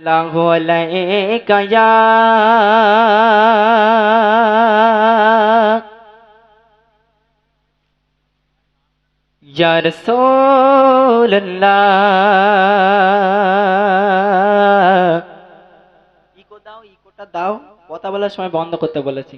الله عليك يا يا رسول الله eco দাও ইকোটা দাও কথা বলার সময় বন্ধ করতে বলেছি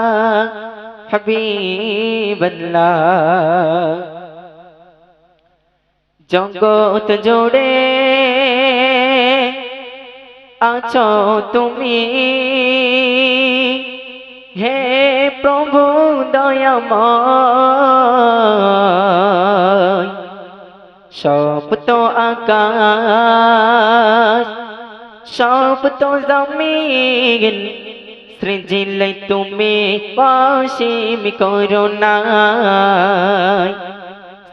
হবিবল্লা জগত জোড়ে আছো তুমি। হে প্রভু দয়াময় সব তো আকাশ সব তো জমিন সৃজিলে, তুমি পাশিম করো না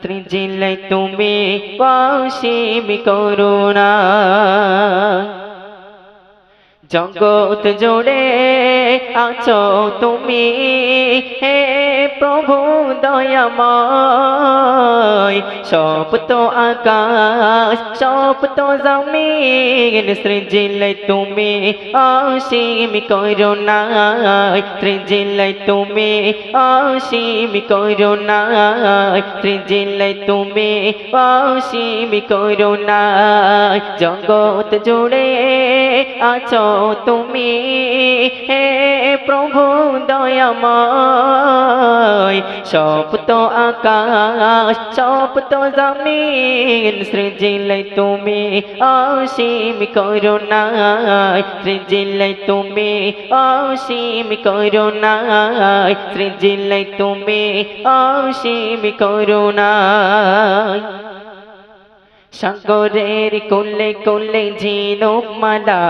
সৃজিলে, তুমি পাশিম করো না জগৎ জোড়ে আছো তুমি, হে প্রভু দয়াময়। সব তো আকাশ, সব তো জমিন, সৃজিলে তুমি অসীম না সৃজিলে তুমি অসীম না সৃজিলে তুমি অসীম না জগৎ জুড়ে আছো তুমি, হে প্রভু দয়াময়। সব তো আকাশ সব তো জমিন সৃজিলে তুমি অসীম করো না সৃজিলে তুমি অসীম না সৃজিলে তুমি অসীম না সাগরের কোলে কোলে ঝিনুক মালা,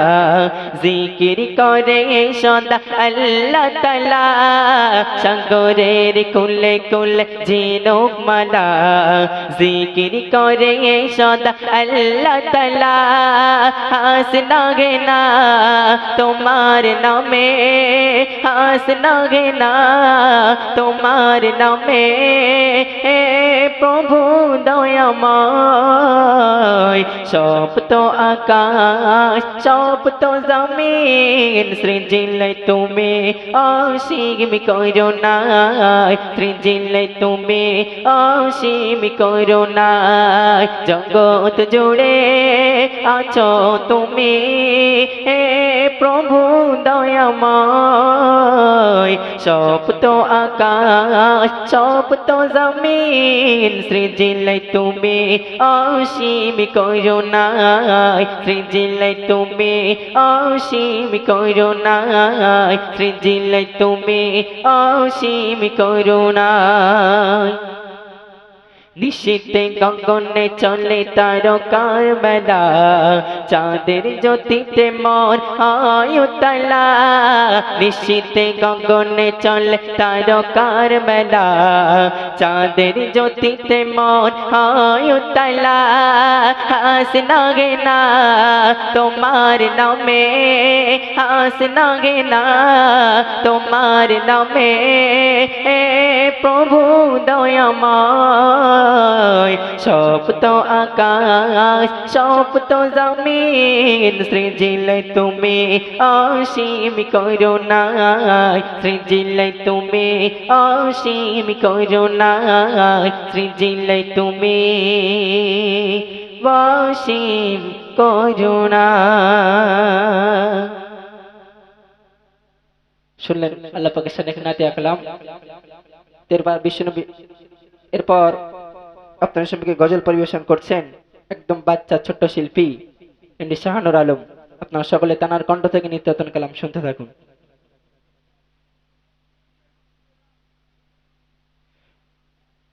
জিকির করে সদা আল্লাহ তালা। সাগরের কোলে কোলে ঝিনুক মালা, জিকির করে সদা আল্লাহ তালা। হাস লাগে না তোমার নামে, হাস লাগে না তোমার নামে। প্রভু দয়াময় সব তো আকাশ, সব তো জমিন। সৃজিলে তুমি অসীম না সৃজিলে তুমি অসীম করো না জগৎ জুড়ে আছো তুমি প্রভু দয়াময়। সব তো আকাশ, সব তো জমিন সৃজিলে তুমি অসীম করো না সৃজিলে তুমি অসীম করো না সৃজিলে তুমি অসীম করো না নিশীতে গগনে চলে তারকার বেলা। চাঁদের জ্যোতিতে মন আয়ুতলা নিশীতে গগনে চলে তারকার বেলা। চাঁদের জ্যোতিতে মন আয়ুতলা হাস লাগে না তোমার নামে। হাস লাগে না তোমার নামে। প্রভু দয়াময়। সব তো আকাশ, সব তো জমিন। সৃজিলে তুমি অসীম করো না সৃজিলে তুমি অসীম করো না সৃজিলে তুমি অসীম করো না শুনলেন, আল্লাহ পাকের সাথে নাতে আঁকলাম এরপর বিষ্ণু এরপর আপনার সঙ্গে গজল পরিবেশন করছেন একদম বাচ্চা ছোট্ট শিল্পী এমডি শাহানুর আলম। আপনারা সকলে তানার কণ্ঠ থেকে নিত্যতন কালাম শুনতে থাকুন।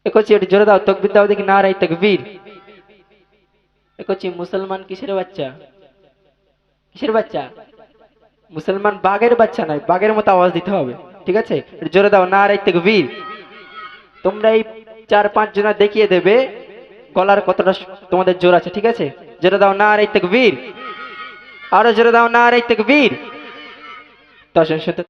একছি এটি জোরে দাও, তকবির দাও, দেখি না রাই তকবীর একছি মুসলমান কিসের বাচ্চা? কিসের বাচ্চা? মুসলমান বাঘের বাচ্চা নয়, বাঘের মতো আওয়াজ দিতে হবে, ঠিক আছে? জোরে দাও না রাই তকবীর। তোমরা এই চার পাঁচ জনা দেখিয়ে দেবে। গলার কতটা তোমাদের জোর আছে, ঠিক আছে? জোরে দাও না আর এই তেক বীর আরও জোরে দাও না আর এই তেক বীর শুনতে